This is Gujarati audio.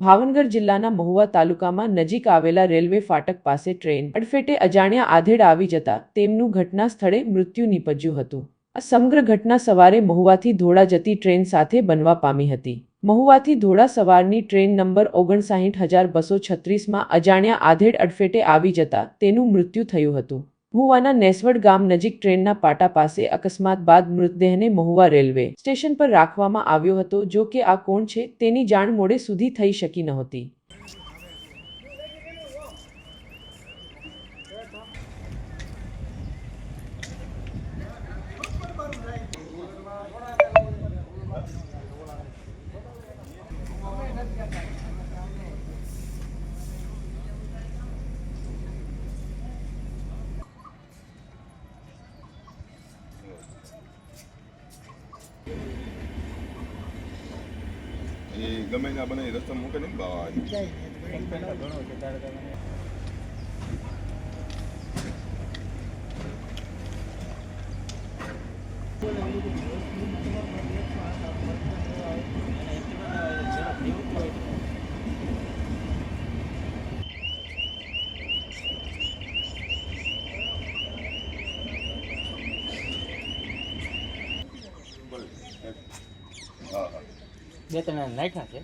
ભાવનગર જિલ્લાના મહુવા તાલુકામાં નજીક આવેલા રેલવે ફાટક પાસે ટ્રેન અડફેટે અજાણ્યા આધેડ આવી જતા તેમનું ઘટના સ્થળે મૃત્યુ નીપજ્યું હતું. આ સમગ્ર ઘટના સવારે મહુવાથી ધોળા જતી ટ્રેન સાથે બનવા પામી હતી. મહુવાથી ધોળા સવારની ટ્રેન નંબર ઓગણસાહીઠ હજાર બસો છત્રીસમાં અજાણ્યા આધેડ અડફેટે આવી જતા તેનું મૃત્યુ થયું હતું. મહુવાના નેસવડ ગામ નજીક ટ્રેનના પાટા પાસે અકસ્માત બાદ મૃતદેહને મહુવા રેલવે સ્ટેશન પર રાખવામાં આવ્યો હતો, જો કે આ કોણ છે તેની જાણ મોડે સુધી થઈ શકી નહોતી એ ગમે ના બને રસ્તા મૂકે ને બાવા હા હા. બે ત્રણ નાખ્યા છે.